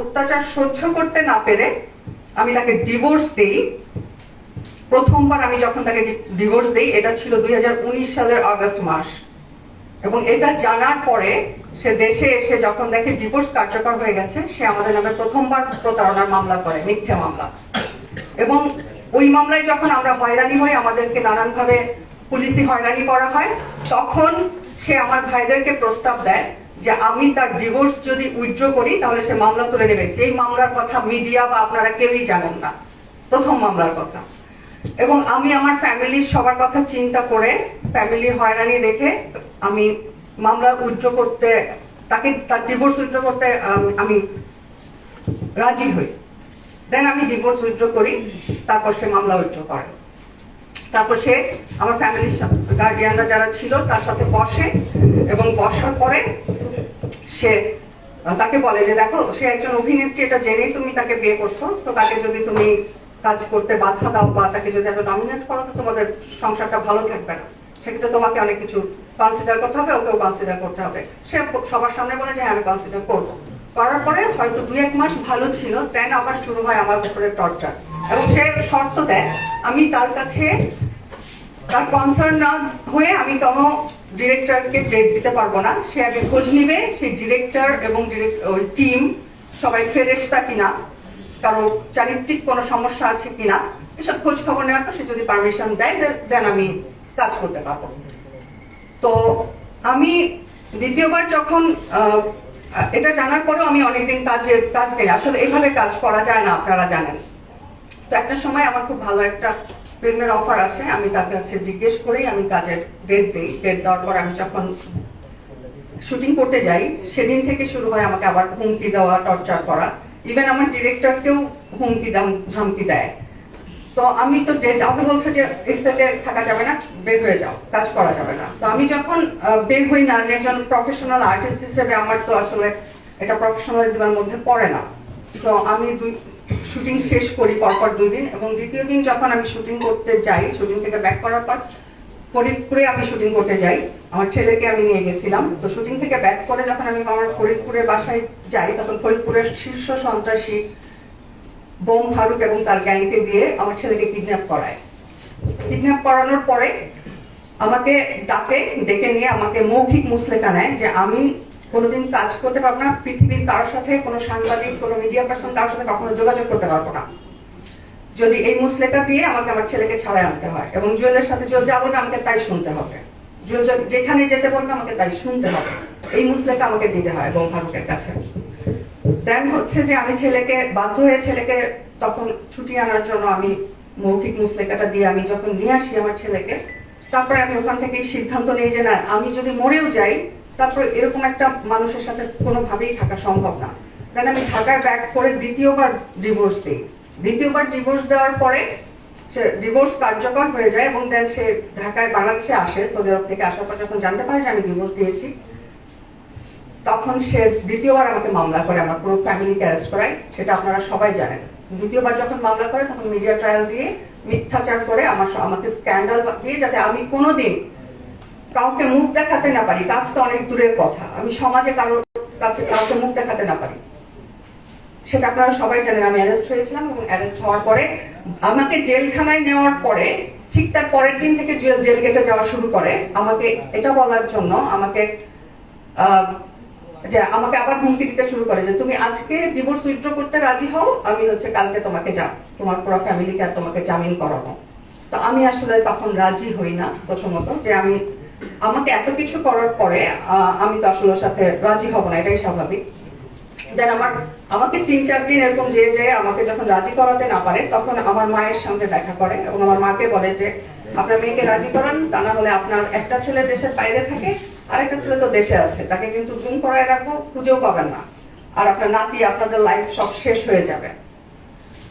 অত্যাচার সহ্য করতে না পেরে আমি তাকে ডিভোর্স দিই। প্রথমবার আমি যখন তাকে ডিভোর্স দিই, এটা ছিল দুই হাজার উনিশ সালের আগস্ট মাস। এবং এটা জানার পরে সে দেশে এসে যখন দেখে ডিভোর্স কার্যকর হয়ে গেছে, সে আমাদের নামে প্রথমবার প্রতারণার মামলা করে, মিথ্যে মামলা। এবং ওই মামলায় যখন আমরা হয়রানি হই, আমাদেরকে নানানভাবে পুলিশি হয়রানি করা হয়, তখন সে আমার ভাইদেরকে প্রস্তাব দেয় যে আমি তার ডিভোর্স যদি উইথড্র করি, তাহলে সে মামলা তুলে নেবে। যেই মামলার কথা মিডিয়া বা আপনারা কেউই জানেন না। প্রথম মামলার কথা। এবং আমি আমার ফ্যামিলির সবার কথা চিন্তা করে ফ্যামিলির হয়রানি দেখে আমি মামলা উইথড্র করতে, তাকে তার ডিভোর্স উইথড্র করতে আমি রাজি হই। দেন আমি ডিভোর্স উইথড্র করি, তারপর সে মামলা উইথড্র করে। তারপর সে আমার ফ্যামিলির গার্ডিয়ানরা যারা ছিল তার সাথে বসে এবং বসার পরে সে তাকে বলে যে দেখো সে একজন অভিনেত্রী এটা জেনেই তুমি তাকে বিয়ে করছ তো তাকে যদি তুমি কাজ করতে বাধা দাও বা তাকে যদি এত ডমিনেট করো তো তোমাদের সংসারটা ভালো থাকবে না। সেক্ষেত্রে তোমাকে অনেক কিছু কনসিডার করতে হবে ওকেও কনসিডার করতে হবে। সে সবার সামনে বলে যে হ্যাঁ, আমি কনসিডার করব। করার পরে হয়তো দুই এক মাস ভালো ছিল দেন আবার শুরু হয় আমার উপরে টর্চার এবং সে শর্ত দেয়, আমি তার কাছে তার কনসার্ন না হয়ে আমি কোনো ডিরেক্টরকে ডেট দিতে পারব না। সে আগে খোঁজ নিবে, সেই ডিরেক্টর এবং ওই টিম সবাই ফেরেস্তা কিনা, কারও চারিত্রিক কোনো সমস্যা আছে কিনা, এসব খোঁজ খবর নেওয়ার পর সে যদি পারমিশন দেয় দেন আমি কাজ করতে পারব। তো আমি দ্বিতীয়বার যখন এটা জানার পরেও আমি অনেকদিন কাজে কাজ করি আসলে এইভাবে কাজ করা যায় না, আপনারা জানেন। তো একটা সময় আমার খুব ভালো একটা ফিল্মের অফার আসে, আমি তার কাছে জিজ্ঞেস করেই আমি কাজের ডেট দিই। ডেট দেওয়ার পর আমি যখন শুটিং করতে যাই, সেদিন থেকে শুরু হয় আমাকে আবার হুমকি দেওয়া টর্চার করা। ইভেন আমার ডিরেক্টরকেও হুমকি ধমকি দেয়। তো আমি তো ডেট আমাকে বলছে যে এই সেটে থাকা যাবে না, বের হয়ে যাও, কাজ করা যাবে না। তো আমি যখন বের হই না একজন প্রফেশনাল আর্টিস্ট হিসেবে আমার তো আসলে এটা প্রফেশনালিজমের মধ্যে পড়ে না। তো আমি দুই শুটিং শেষ করি, পরপর দুই দিন এবং দ্বিতীয় দিন যখন আমি শুটিং করতে যাই, শুটিং থেকে ব্যাক করার পর ফরিদপুরে আমি শুটিং করতে যাই। আমার ছেলেকে আমি নিয়ে গেছিলাম। তো শুটিং থেকে ব্যাক করে যখন আমি আমার ফরিদপুরের বাসায় যাই, তখন ফরিদপুরের শীর্ষ সন্ত্রাসী বোম ফারুক এবং তার গ্যাংকে দিয়ে আমার ছেলেকে কিডন্যাপ করায়। কিডন্যাপ করানোর পরে আমাকে ডাকে, ডেকে নিয়ে আমাকে মৌখিক মুসলেখা নেয় যে আমি কোনোদিন কাজ করতে পারব না, পৃথিবীর কারোর সাথে কোনো সাংবাদিক, কোনো মিডিয়া পার্সন কারোর সাথে কখনো যোগাযোগ করতে পারব না। যদি এই মুসলেখা দিয়ে আমাকে আমার ছেলেকে ছাড়াই আনতে হয় এবং জুয়েলের সাথে জুয়েল যাব না, আমাকে তাই শুনতে হবে। যেখানে যেতে বলবে, আমাকে তাই শুনতে হবে। এই মুসলেখা আমাকে দিতে হয় বোম ফারুকের কাছে। দেন হচ্ছে যে আমি ছেলেকে বাধ্য হয়ে ছেলেকে তখন ছুটি আনার জন্য আমি মৌখিক মুসলেকাটা দিয়ে আমি যখন নিয়ে আসি আমার ছেলেকে, তারপরে আমি ওখান থেকে সিদ্ধান্ত নিই যে না, আমি যদি মরেও যাই তারপর এরকম একটা মানুষের সাথে কোনোভাবেই থাকা সম্ভব না। দেন আমি ঢাকায় ব্যাক করে দ্বিতীয়বার ডিভোর্স দিই। দ্বিতীয়বার ডিভোর্স দেওয়ার পরে সে ডিভোর্স কার্যকর হয়ে যায় এবং দেন সে ঢাকায় বাংলাদেশে আসে সৌদি আরব থেকে আসার পর যখন জানতে পারে যে আমি ডিভোর্স দিয়েছি, তখন সে দ্বিতীয়বার আমাকে মামলা করে, আমার পুরো ফ্যামিলিকে অ্যারেস্ট করায় সেটা আপনারা সবাই জানেন। দ্বিতীয়বার যখন মামলা করে, তখন মিডিয়া ট্রায়াল দিয়ে মিথ্যাচার করে আমার আমাকে স্ক্যান্ডাল দিয়ে যাতে আমি কোনোদিন কাউকে মুখ দেখাতে না পারি কাজ তো অনেক দূরের কথা। আমি সমাজে কারোর কাছে কাউকে মুখ দেখাতে না পারি। সেটা আপনারা সবাই জানেন, আমি অ্যারেস্ট হয়েছিলাম এবং অ্যারেস্ট হওয়ার পরে আমাকে জেলখানায় নেওয়ার পরে, ঠিক তার পরের দিন থেকে জেল গেটে যাওয়া শুরু করে। আমাকে এটা বলার জন্য আমাকে যে আমাকে আবার হুমকি দিতে শুরু করে যে তুমি আজকে ডিভোর্স উইথড্র করতে রাজি হও, আমি হচ্ছে কালকে তোমাকে যা, তোমার পুরো ফ্যামিলিকে আর তোমাকে জামিন করাবো। তো আমি আসলে তখন রাজি হই না প্রথমত, যে আমি আমাকে এত কিছু করার পরে আমি তো আসলে সাথে রাজি হব না, এটাই স্বাভাবিক। দেন আমার, আমাকে তিন, চার দিন এরকম যে যে আমাকে যখন রাজি করাতে না পারে, তখন আমার মায়ের সঙ্গে দেখা করে এবং আমার মাকে বলে যে, আপনার মেয়েকে রাজি করান, তা না হলে আপনার একটা ছেলে দেশের বাইরে থাকে আর একটা ছেলে তো দেশে আছে, তাকে কিন্তু গুম করায় রাখব, খুঁজেও পাবেন না। আর আপনার নাতি, আপনাদের লাইফ সব শেষ হয়ে যাবে।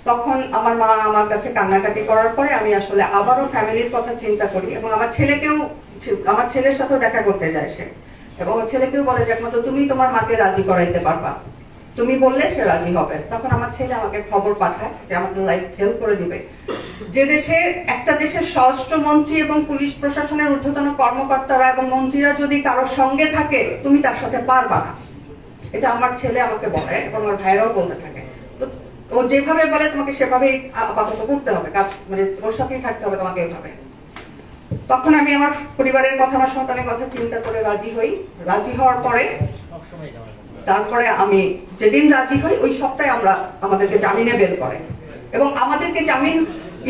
তখন আমার মা আমার কাছে কান্নাকাটি করার পরে আমি আসলে আবারও ফ্যামিলির কথা চিন্তা করি এবং আমার ছেলেকেও আমার ছেলের সাথেও দেখা করতে যায় সে। এবং ছেলেকেও বলে যে একমাত্র তুমি তোমার মাকে রাজি করাইতে পারবা। তুমি বললে সে রাজি হবে। তখন আমার ছেলে আমাকে খবর পাঠায় যে, আমাদের লাইফ হেল্প করে দিবে। যে দেশে, একটা দেশের স্বরাষ্ট্রমন্ত্রী এবং পুলিশ প্রশাসনের ঊর্ধ্বতন কর্মকর্তারা এবং মন্ত্রীরা যদি কারোর সঙ্গে থাকে, তুমি তার সাথে পারবা না। এটা আমার ছেলে আমাকে বলে এবং আমার ভাইয়েরাও বলতে থাকে। ও যেভাবে বলে তোমাকে সেভাবেই আপাতত করতে হবে। মানে ওর সাথেই থাকতে হবে তোমাকে এভাবে। তখন আমি আমার পরিবারের কথা, আমার সন্তানের কথা চিন্তা করে রাজি হই। রাজি হওয়ার পরে তারপরে আমি যেদিন রাজি হই, ওই সপ্তাহে আমরা আমাদেরকে জামিনে বের করে। এবং আমাদেরকে জামিন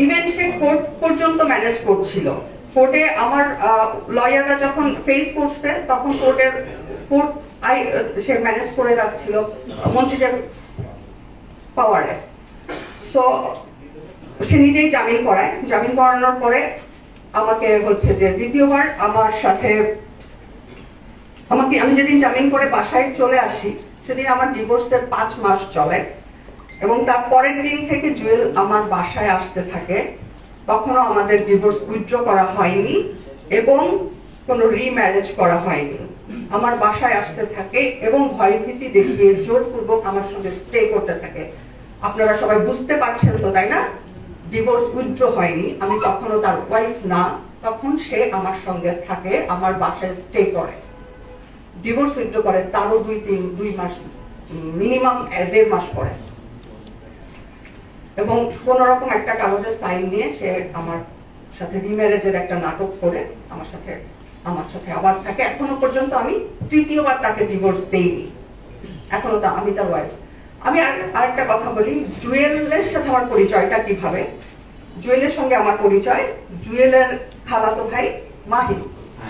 ইভেন সে কোর্ট পর্যন্ত ম্যানেজ করছিল। কোর্টে আমার লয়াররা যখন ফেস করছে, তখন কোর্টের, কোর্ট আই, সে ম্যানেজ করে রাখছিল। মন্ত্রীদের পাওয়ারে। সো সে নিজেই জামিন করায়। জামিন করানোর পরে আমাকে হচ্ছে যে দ্বিতীয়বার আমার সাথে আমাকে, আমি যেদিন জামিন করে বাসায় চলে আসি, সেদিন আমার ডিভোর্সের পাঁচ মাস চলে এবং তার পরের দিন থেকে জুয়েল আমার বাসায় আসতে থাকে। তখনও আমাদের ডিভোর্স উইথড্র করা হয়নি এবং কোনো রিম্যারেজ করা হয়নি। আমার বাসায় আসতে থাকে এবং ভয়ভীতি দেখিয়ে জোরপূর্বক আমার সঙ্গে স্টে করতে থাকে। আপনারা সবাই বুঝতে পারছেন তো, তাই না? ডিভোর্স উইথড্র হয়নি। আমি তখনও তার ওয়াইফ না। তখন সে আমার সঙ্গে থাকে, আমার বাসায় স্টে করে। ডিভোর্স উইথড্র করে তারও দুই তিন, দুই মাস মিনিমাম দেড় মাস পরে। এবং কোন রকম একটা কাগজের সাইন নিয়ে সে আমার সাথে রিম্যারেজের একটা নাটক করে আমার সাথে আমার সাথে আবার থাকে। এখনও পর্যন্ত আমি তৃতীয়বার তাকে ডিভোর্স দেইনি। এখনও তা, আমি তার ওয়াইফ আমি আর আরেকটা কথা বলি, জুয়েলের সাথে আমার পরিচয়টা কীভাবে? জুয়েলের সঙ্গে আমার পরিচয়, জুয়েলের খালাতো ভাই মাহিন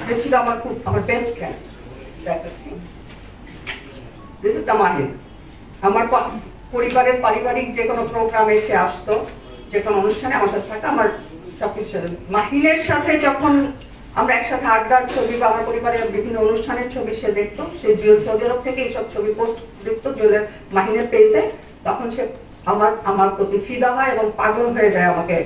যে ছিল আমার খুব, আমার বেস্ট ফ্রেন্ড দেখাচ্ছি দিস ইজ মাহিন আমার পরিবারের পারিবারিক যে কোনো প্রোগ্রামে সে আসতো, যে কোনো অনুষ্ঠানে আমার সাথে থাকা, আমার সবকিছু। মাহিনের সাথে যখন আমরা একসাথে আড্ডার ছবি বা আমার পরিবারের বিভিন্ন অনুষ্ঠানের ছবি সে দেখতো। সে জুয়েল সৌদি আরব থেকে এইসব ছবি পোস্ট দেখতো জুয়েলের মাহিনের পেজে তখন সে আমার আমার প্রতি ফিদা হয় এবং পাগল হয়ে যায় আমাকে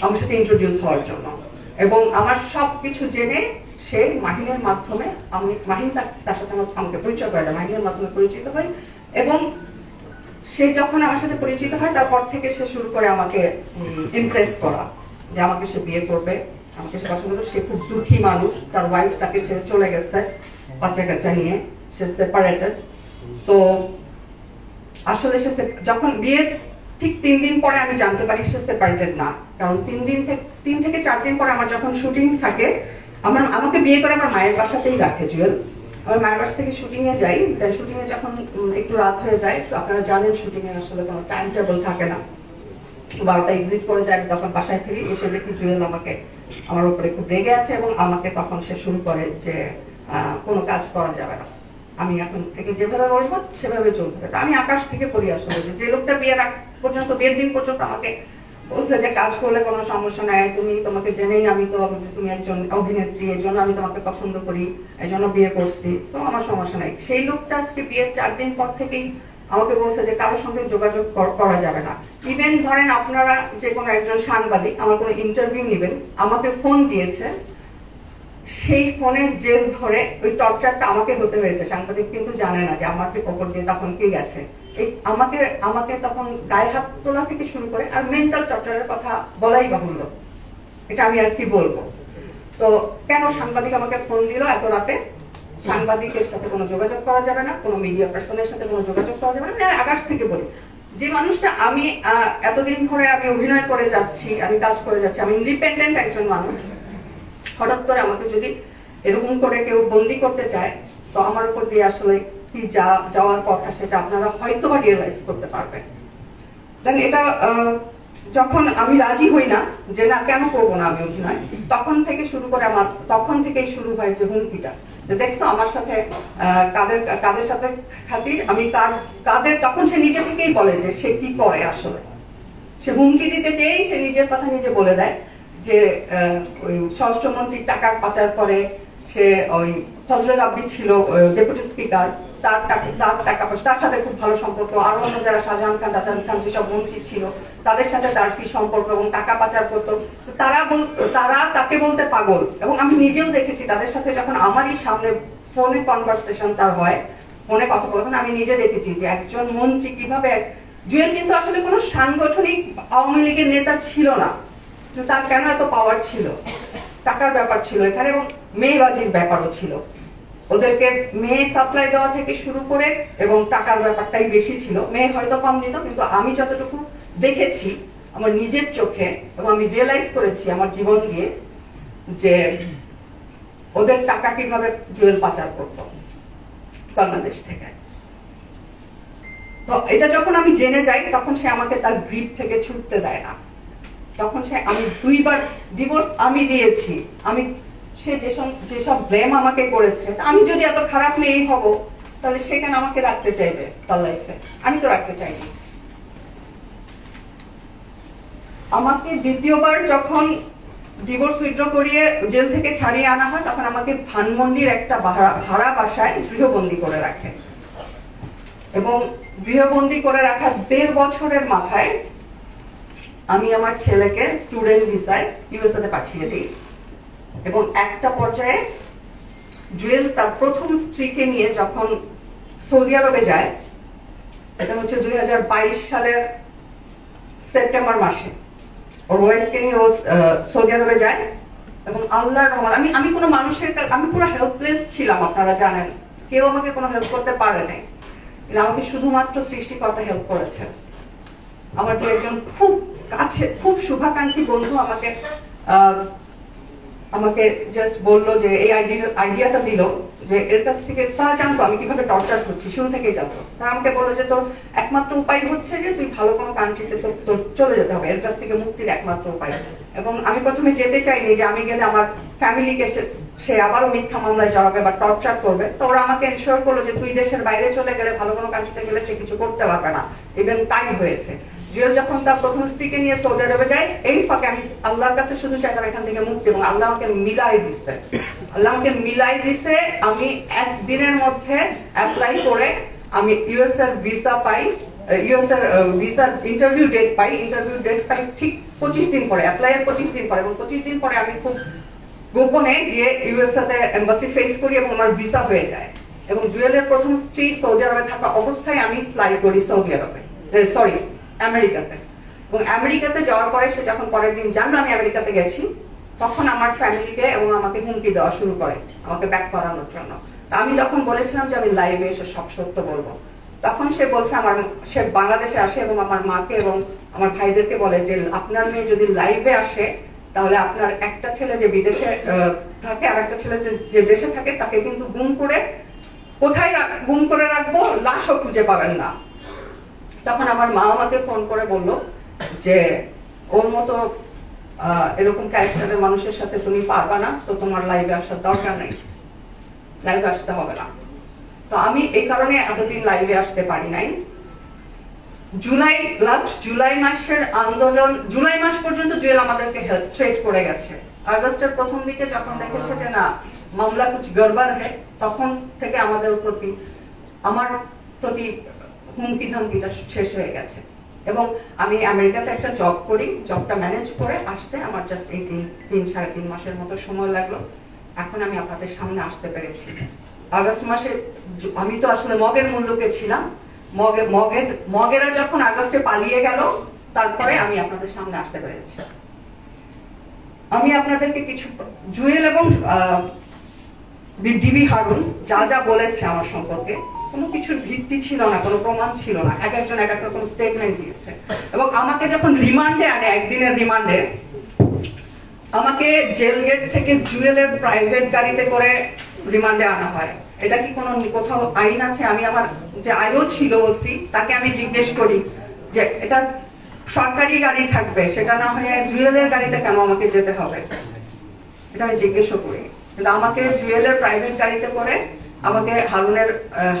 আমার সাথে ইন্ট্রোডিউস হওয়ার জন্য। এবং আমার সব কিছু জেনে সে মাহিনের মাধ্যমে আমি, মাহিন তার- সাথে আমাকে পরিচয় করে মাহিনের মাধ্যমে পরিচিত হই এবং সে যখন আমার সাথে পরিচিত হয়, তারপর থেকে সে শুরু করে আমাকে ইমপ্রেস করা যে আমাকে সে বিয়ে করবে। আমাকে পছন্দ সে খুব দুঃখী মানুষ, তার ওয়াইফ তাকে ছেড়ে চলে গেছে, বাচ্চা কাচ্চা নিয়ে। সে সেপারেটেড তো আসলে সে যখন বিয়ের ঠিক তিন দিন পরে আমি জানতে পারি সে সেপারেটেড না। কারণ তিন দিন থেকে তিন থেকে চার দিন পরে আমার যখন শুটিং থাকে, আমার আমাকে বিয়ে করে আমার মায়ের বাসাতেই রাখে জুয়েল আমার মায়ের বাসা থেকে শুটিং এ যাই শুটিং এ যখন একটু রাত হয়ে যায়, তো আপনারা জানেন শুটিং এ আসলে কোনো টাইম টেবল থাকে না। বারোটা এক্সিট করে যায় তখন বাসায় ফিরি, এসে দেখি জুয়েল আমাকে আমার উপরে খুব রেগে আছে এবং আমাকে তখন সে শুরু করে যে কোনো কাজ করা যাবে না। আমি এখন থেকে যেভাবে বলব, সেভাবে চলতে হবে আমি আকাশ থেকে পড়ি আসলে যে লোকটা বিয়ের আগ পর্যন্ত, বিয়ের দিন পর্যন্ত আমাকে বলছে যে, কাজ করলে কোনো সমস্যা নাই, তুমি তোমাকে জেনেই আমি তো, তুমি একজন অভিনেত্রী, এই জন্য আমি তোমাকে পছন্দ করি, এই জন্য বিয়ে করছি। তো আমার সমস্যা নাই। সেই লোকটা আজকে বিয়ের চার দিন পর থেকেই আমাকে বলছে যে কারোর সঙ্গে যোগাযোগ করা যাবে না। ইভেন ধরেন আপনারা যে কোনো একজন সাংবাদিক, আমার কোনো ইন্টারভিউ নেবেন, আমাকে ফোন দিয়েছে, সেই ফোনের জেল ধরে ওই টর্চারটা আমাকে হতে হয়েছে। সাংবাদিক কিন্তু জানে না যে আমাকে কবর দিয়ে তখন কে গেছে এই আমাকে আমাকে তখন গায়ে হাত তোলা থেকে শুরু করে আর মেন্টাল টর্চারের কথা বলাই বাহুল্য। এটা আমি আর কি বলব? তো কেন সাংবাদিক আমাকে ফোন দিল এত রাতে? সাংবাদিকের সাথে কোনো যোগাযোগ পাওয়া যাবে না, কোনো মিডিয়া পার্সনের সাথে কোনো যোগাযোগ পাওয়া যাবে না। আকাশ থেকে বলি, যে মানুষটা আমি এতদিন ধরে আমি অভিনয় করে যাচ্ছি, আমি কাজ করে যাচ্ছি, আমি ইন্ডিপেন্ডেন্ট একজন মানুষ, হঠাৎ করে আমাকে যদি এরকম করে কেউ বন্দি করতে চায়, তো আমার উপর দিয়ে আসলে কি যা, যাওয়ার কথা সেটা আপনারা হয়তো বা রিয়েলাইজ করতে পারবেন। দেন এটা যখন আমি রাজি হই না, যে না, কেন করব না আমি অভিনয়, তখন থেকে শুরু করে আমার, তখন থেকেই শুরু হয় যে হুমকিটা। যে দেখছ, আমার সাথে কাদের কাদের সাথে খাতির? আমি কার কাদের, তখন সে নিজে থেকেই বলে যে সে কি করে আসলে। সে হুমকি দিতে চেয়েই সে নিজের কথা নিজে বলে দেয় যে ওই স্বরাষ্ট্রমন্ত্রীর টাকা পাচার করে সে ওই ফজলের আব্দি ছিল ডেপুটি স্পিকার তার তার টাকা তার সাথে খুব ভালো সম্পর্ক। আরও অন্য যারা শাহজাহান খান রাজান খান যেসব মন্ত্রী ছিল, তাদের সাথে তার কি সম্পর্ক এবং টাকা পাচার করতো। তারা তারা তাকে বলতে পাগল। এবং আমি নিজেও দেখেছি তাদের সাথে যখন আমারই সামনে ফোনে কনভারসেশন তার হয় ফোনে কথা বলতেন আমি নিজে দেখেছি যে একজন মন্ত্রী কীভাবে জুয়েল কিন্তু আসলে কোনো সাংগঠনিক আওয়ামী লীগের নেতা ছিল না। তার কেন এত পাওয়ার ছিল? টাকার ব্যাপার ছিল এখানে এবং মেয়েবাজির ব্যাপারও ছিল। ওদেরকে মেয়ে সাপ্লাই দেওয়া থেকে শুরু করে এবং টাকার ব্যাপারটাই বেশি ছিল। মেয়ে হয়তো কম দিত, কিন্তু আমি যতটুকু দেখেছি, আমার নিজের চোখে এবং আমি রিয়েলাইজ করেছি আমার জীবন দিয়ে যে ওদের টাকা কীভাবে জুয়েল পাচার করতো বাংলাদেশ থেকে। তো এটা যখন আমি জেনে যাই, তখন সে আমাকে তার গ্রিপ থেকে ছুটতে দেয় না। তখন সে আমি দুইবার ডিভোর্স আমি দিয়েছি। আমি সে যেসব যেসব ব্লেম আমাকে করেছে। আমি যদি এত খারাপ মেয়ে হব, তাহলে সে কেন আমাকে রাখতে চাইবে তার লাইফে আমি তো রাখতে চাইনি। আমাকে দ্বিতীয়বার যখন ডিভোর্স উইথড্র করিয়ে জেল থেকে ছাড়িয়ে আনা হয়, তখন আমাকে ধানমন্ডির একটা ভাড়া ভাড়া বাসায় গৃহবন্দী করে রাখে। এবং গৃহবন্দী করে রাখার দেড় বছরের মাথায় আমি আমার ছেলেকে স্টুডেন্ট ভিসায় ইউএসএ তে পাঠিয়ে দিই। এবং একটা পর্যায়ে জুয়েল তার প্রথম স্ত্রীকে নিয়ে যখন সৌদি আরবে যায়, এটা হচ্ছে দুই হাজার বাইশ সালের সেপ্টেম্বর মাসে। ওর ওয়াইফকে নিয়ে ও সৌদি আরবে যায় এবং আল্লাহর রহমান আমি আমি কোনো মানুষের আমি পুরো হেল্পলেস ছিলাম, আপনারা জানেন। কেউ আমাকে কোনো হেল্প করতে পারে নাই। কিন্তু আমাকে শুধুমাত্র সৃষ্টিকর্তা হেল্প করেছে আমার দু একজন খুব কাছে খুব শুভাকাঙ্ক্ষী বন্ধু আমাকে আমাকে জাস্ট বলল যে এই আইডিয়াটা দিল, যে এর কাছ থেকে তারা জানতো আমি কীভাবে টর্চার করছি, শুরু থেকেই জানতো। তারা আমাকে বলল যে তোর একমাত্র উপায় হচ্ছে যে তুই ভালো কোনো কান্ট্রিতে তোর চলে যেতে হবে, এর কাছ থেকে মুক্তির একমাত্র উপায়। এবং আমি প্রথমে যেতে চাইনি যে আমি গেলে আমার ফ্যামিলিকে সে- আবারও মিথ্যা মামলায় জড়াবে বা টর্চার করবে। তো ওরা আমাকে এনশোর করল যে তুই দেশের বাইরে চলে গেলে ভালো কোনো কান্ট্রিতে গেলে সে কিছু করতে পারবে না। ইভেন তাই হয়েছে। জুয়েল যখন তার প্রথম স্ত্রীকে নিয়ে সৌদি আরবে যায়, এই ফাঁকে আমি আল্লাহর কাছে শুধু চাইতাম এখান থেকে মুক্তি এবং আল্লাহ আমাকে মিলাই দিচ্ছে আল্লাহ আমাকে মিলাই দিছে, আমি একদিনের মধ্যে অ্যাপ্লাই করে আমি ইউএস এর ভিসা পাই ইউএস এর ভিসার ইন্টারভিউ ডেট পাই। ইন্টারভিউ ডেট পাই ঠিক পঁচিশ দিন পরে অ্যাপ্লাই এর পঁচিশ দিন পরে এবং পঁচিশ দিন পরে আমি খুব গোপনে গিয়ে ইউএস তে এম্বাসি ফেস করি এবং আমার ভিসা হয়ে যায়। এবং জুয়েলের প্রথম স্ত্রী সৌদি আরবে থাকা অবস্থায় আমি ফ্লাই করি সৌদি আরবে। সরি আমেরিকাতে। এবং আমেরিকাতে যাওয়ার পরে সে যখন পরের দিন জানলো আমি আমেরিকাতে গেছি, তখন আমার ফ্যামিলিকে এবং আমাকে হুমকি দেওয়া শুরু করে, আমাকে ব্যাক করানোর জন্য। আমি যখন বলেছিলাম যে আমি লাইভে এসে সব সত্য বলব, তখন সে বলছে আমার সে বাংলাদেশে আসে এবং আমার মাকে এবং আমার ভাইদেরকে বলে যে, আপনার মেয়ে যদি লাইভে আসে, তাহলে আপনার একটা ছেলে যে বিদেশে থাকে আর একটা ছেলে যে- দেশে থাকে, তাকে কিন্তু গুম করে কোথায় গুম করে রাখব? লাশও খুঁজে পাবেন না। তখন আমার মা আমাকে ফোন করে বলল যে, ওর মতো এরকম ক্যারেক্টারের মানুষের সাথে তুমি পারবা না, তো তোমার লাইভে আসার দরকার নেই। লাইভে আসতে হবে না। তো আমি এই কারণে এতদিন লাইভে আসতে পারি নাই। জুলাই লাস্ট জুলাই মাসের আন্দোলন, জুলাই মাস পর্যন্ত জুয়েল আমাদেরকে হেল্প থ্রেট করে গেছে। আগস্টের প্রথম দিকে যখন দেখেছে যে না, মামলা কিছু গড়বড় হয়, তখন থেকে আমাদের প্রতি, আমার প্রতি হুমকি ধমকিটা শেষ হয়ে গেছে। এবং আমি আমেরিকাতে একটা জব করি জবটা ম্যানেজ করে আসতে আমার জাস্ট এই তিন তিন, সাড়ে তিন মাসের মতো সময় লাগল। এখন আমি আপনাদের সামনে আসতে পেরেছি। আগস্ট মাসে আমি তো আসলে মগের মূল্যকে ছিলাম। মগে, মগের, মগেরা যখন আগস্টে পালিয়ে গেল, তারপরে আমি আপনাদের সামনে আসতে পেরেছি। আমি আপনাদেরকে কিছু জুয়েল এবং ডিবি হারুন যা যা বলেছে আমার সম্পর্কে, কোনো কিছুর ভিত্তি ছিল না, কোনো প্রমাণ ছিল না। এক একজন, এক এক রকম স্টেটমেন্ট দিয়েছে। এবং আমাকে যখন রিমান্ডে আনে, একদিনের রিমান্ডে, আমাকে জেল গেট থেকে জুয়েলের প্রাইভেট গাড়িতে করে রিমান্ডে আনা হয়। এটা কি কোনো কোথাও আইন আছে? আমি আমার যে আয়ও ছিল ওসি তাকে আমি জিজ্ঞেস করি যে, এটা সরকারি গাড়ি থাকবে, সেটা না হয়ে জুয়েলের গাড়িতে কেন আমাকে যেতে হবে? এটা আমি জিজ্ঞেসও করি। কিন্তু আমাকে জুয়েলের প্রাইভেট গাড়িতে করে আমাকে হারুনের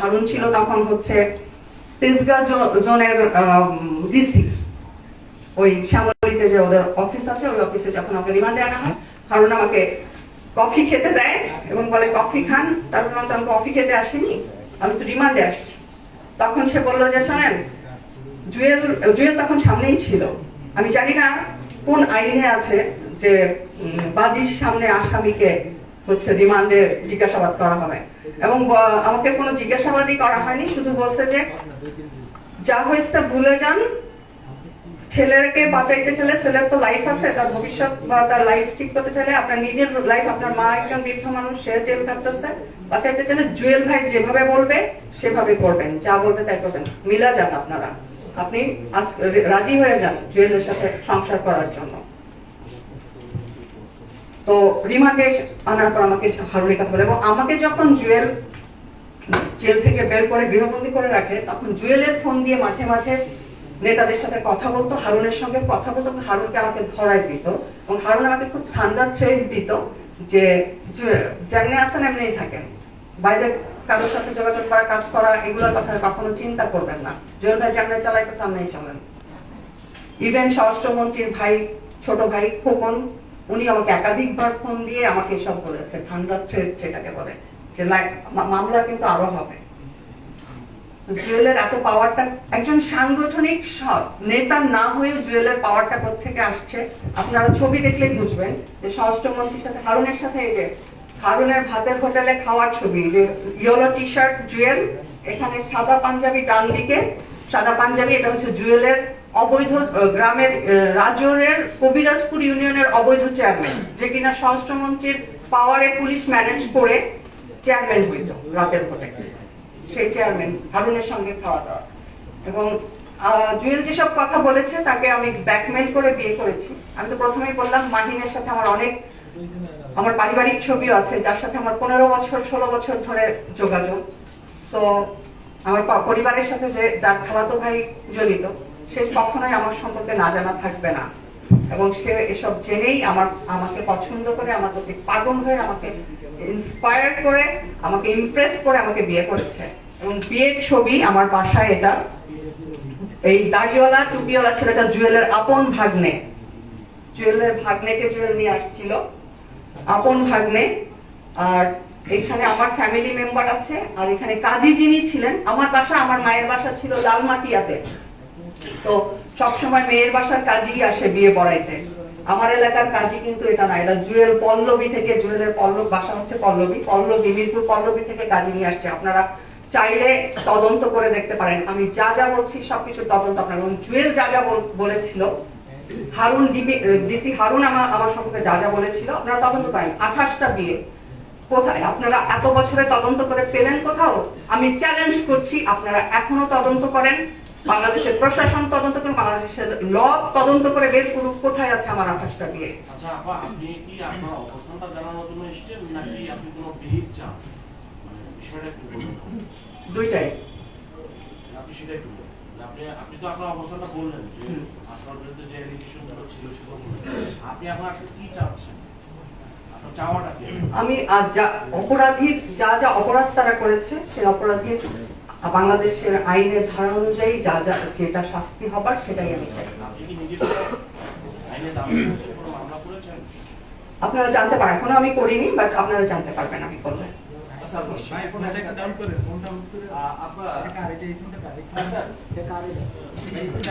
হারুন ছিল তখন হচ্ছে তেজগাঁ জোনের ডিসি। ওই শ্যামলিতে যে ওদের অফিস আছে, ওই অফিসে যখন আমাকে রিমান্ডে আনা হয়, হারুন আমাকে কফি খেতে দেয় এবং বলে কফি খান? তারপর তো আমি কফি খেতে আসিনি, আমি তো রিমান্ডে আসছি। তখন সে বলল যে, শোনেন, জুয়েল জুয়েল তখন সামনেই ছিল। আমি জানি না কোন আইনে আছে যে বাদীর সামনে আসামিকে হচ্ছে রিমান্ডে জিজ্ঞাসাবাদ করা হবে। এবং আমাকে কোনো জিজ্ঞাসাবাদই করা হয়নি, শুধু বলছে যে, যা হয়েছে ভুলে যান, ছেলেকে বাঁচাইতে চাইলে ছেলের তো লাইফ আছে, তার ভবিষ্যৎ বা তার লাইফ ঠিক করতে চাইলে আপনার নিজের লাইফ আপনার মা একজন বৃদ্ধ মানুষ, সে জেল কাটতেছে বাঁচাইতে চাইলে জুয়েল ভাই যেভাবে বলবে, সেভাবে করবেন, যা বলবে তাই করবেন। মিলা যান আপনারা। আপনি আজ রাজি হয়ে যান জুয়েলের সাথে সংসার করার জন্য। তো রিমাকে আনার পর আমাকে হারুনের কথা বলে। এবং আমাকে যখন জুয়েল, জেল থেকে বের করে গৃহবন্দী করে রাখে, তখন জুয়েলের ফোন দিয়ে মাঝে মাঝে নেতাদের সাথে কথা বলতো, হারুনের সঙ্গে কথা বলতো হারুনকে আমাকে ধরাই দিত। এবং হারুন আমাকে খুব ঠান্ডা ট্রেন দিত যে যেমনি আছেন, এমনিই থাকেন। বাইরে কারোর সাথে যোগাযোগ করা, কাজ করা, এগুলোর কথা কখনো চিন্তা করবেন না। জুয়েল ভাই যেমনি চালাইতে সামনেই চলেন। ইভেন স্বরাষ্ট্রমন্ত্রীর ভাই, ছোট ভাই খোকন উনি আমাকে একাধিকবার ফোন দিয়ে আমাকে এসব বলেছে ঠান্ডা থ্রেড যেটাকে বলে, যে মামলা কিন্তু আরও হবে। জুয়েলের এত পাওয়ারটা একজন সাংগঠনিক সৎ, নেতা না হয়ে জুয়েলের পাওয়ারটা থেকে আসছে, আপনারা ছবি দেখলেই বুঝবেন যে স্বরাষ্ট্রমন্ত্রীর সাথে, হারুনের সাথে এই যে, হারুনের ভাতের হোটেলে খাওয়ার ছবি, যে ইয়েলো টি শার্ট জুয়েল, এখানে সাদা পাঞ্জাবি ডান দিকে, সাদা পাঞ্জাবি, এটা হচ্ছে জুয়েলের অবৈধ গ্রামের রাজৌরের কবিরাজপুর ইউনিয়নের অবৈধ চেয়ারম্যান, যে কিনা স্বরাষ্ট্রমন্ত্রীর পাওয়ারে পুলিশ ম্যানেজ করে চেয়ারম্যান হইত রাতের ভোটে। সেই চেয়ারম্যান হারুনের সঙ্গে খাওয়া দাওয়া। এবং জুয়েল যেসব কথা বলেছে তাকে আমি ব্যাকমেল করে বিয়ে করেছি। আমি তো প্রথমেই বললাম, মাহিনের সাথে আমার অনেক, আমার পারিবারিক ছবিও আছে, যার সাথে আমার পনেরো বছর, ষোলো বছর ধরে যোগাযোগ। সো আমার পরিবারের সাথে যে, যার খালাতো ভাই জড়িত সে কখনোই আমার সম্পর্কে না জানা থাকবে না। এবং সে এসব জেনেই আমার, আমাকে পছন্দ করে, আমার প্রতি পাগল হয়ে আমাকে ইন্সপায়ার করে, আমাকে ইমপ্রেস করে আমাকে বিয়ে করেছে। এবং বিয়ের ছবি আমার বাসায় এটা, এই দাড়িওয়ালা, টুপিওয়ালা ছেলেটা জুয়েলের আপন ভাগ্নে। জুয়েলের ভাগ্নেকে জুয়েল নিয়ে আসছিল, আপন ভাগ্নে। আর এখানে আমার ফ্যামিলি মেম্বার আছে, আর এখানে কাজী যিনি ছিলেন, আমার বাসা, আমার মায়ের বাসা ছিল লালমাটিয়াতে। তো সবসময় মেয়ের বাসার কাজী আসে বিয়ে পড়াইতে। আমার এলাকার কাজী কিন্তু এটা না, এটা জুয়েল পল্লবী থেকে, জুয়েলের পল্লব, বাসা হচ্ছে পল্লবী পল্লবী মিরপুর পল্লবী থেকে কাজী নিয়ে আসছে। আপনারা চাইলে তদন্ত করে দেখতে পারেন। আমি যা যা বলছি সবকিছু তদন্ত আপনার। এবং জুয়েল যা যা বলেছিল, হারুন ডিসি হারুন আমার আমার সম্পর্কে যা যা বলেছিল, আপনারা তদন্ত করেন। আঠাশটা বিয়ে। কোথায়? আপনারা এত বছরে তদন্ত করে পেলেন কোথাও? আমি চ্যালেঞ্জ করছি, আপনারা এখনও তদন্ত করেন। বাংলাদেশের প্রশাসন তদন্ত করুন বাংলাদেশের ল তদন্ত করে বের করুক কোথায় আছে আমার আঠাশটা বিয়ে? আচ্ছা আপা আপনি কি আপনার অবস্থানটা জানানোর জন্য এসেছেন নাকি আপনি কোনো বিহিত চান? মানে বিষয়টা একটু বলুন। দুইটাই। আপনি সেটা একটু বলুন। আপনি আপনি তো আপনার অবস্থানটা বললেন যে আপনার বিরুদ্ধে যে ছিল সেগুলো বললেন। আপনি এখন আসলে কি চাচ্ছেন? আমি অপরাধীর যা যা অপরাধ তারা করেছে সেই অপরাধীর বাংলাদেশের আইনের ধারা অনুযায়ী যা যা যেটা শাস্তি হবার সেটাই আমি চাই। আপনারা জানতে পারেন এখনও আমি করিনি বাট আপনারা জানতে পারবেন আমি করলে আচ্ছা আপনার